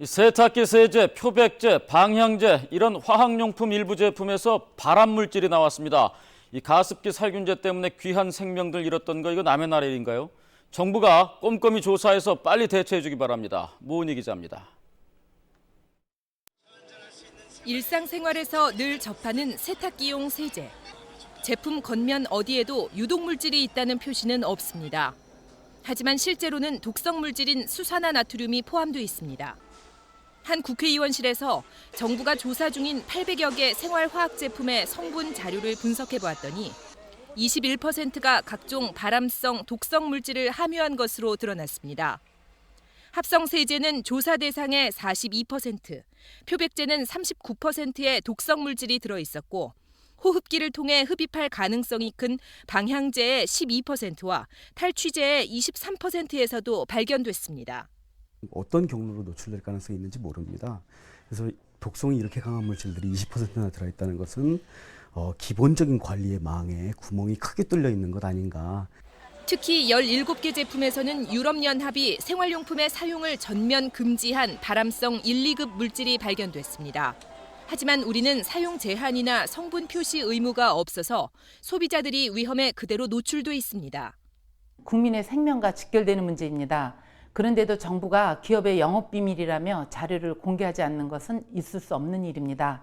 이 세탁기 세제, 표백제, 방향제 이런 화학용품 일부 제품에서 발암 물질이 나왔습니다. 이 가습기 살균제 때문에 귀한 생명들 잃었던 거 이거 남의 나라 일인가요? 정부가 꼼꼼히 조사해서 빨리 대처해 주기 바랍니다. 모은희 기자입니다. 일상생활에서 늘 접하는 세탁기용 세제. 제품 겉면 어디에도 유독 물질이 있다는 표시는 없습니다. 하지만 실제로는 독성 물질인 수산화 나트륨이 포함돼 있습니다. 한 국회의원실에서 정부가 조사 중인 800여 개 생활화학 제품의 성분 자료를 분석해 보았더니 21%가 각종 발암성 독성 물질을 함유한 것으로 드러났습니다. 합성 세제는 조사 대상의 42%, 표백제는 39%의 독성 물질이 들어 있었고 호흡기를 통해 흡입할 가능성이 큰 방향제의 12%와 탈취제의 23%에서도 발견됐습니다. 어떤 경로로 노출될 가능성이 있는지 모릅니다. 그래서 독성이 이렇게 강한 물질들이 20%나 들어있다는 것은 어, 기본적인 관리의 망에 구멍이 크게 뚫려 있는 것 아닌가. 특히 17개 제품에서는 유럽연합이 생활용품의 사용을 전면 금지한 발암성 1, 2급 물질이 발견됐습니다. 하지만 우리는 사용 제한이나 성분 표시 의무가 없어서 소비자들이 위험에 그대로 노출돼 있습니다. 국민의 생명과 직결되는 문제입니다. 그런데도 정부가 기업의 영업 비밀이라며 자료를 공개하지 않는 것은 있을 수 없는 일입니다.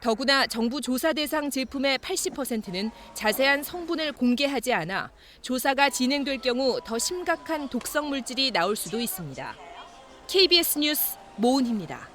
더구나 정부 조사 대상 제품의 80%는 자세한 성분을 공개하지 않아 조사가 진행될 경우 더 심각한 독성 물질이 나올 수도 있습니다. KBS 뉴스 모은희입니다.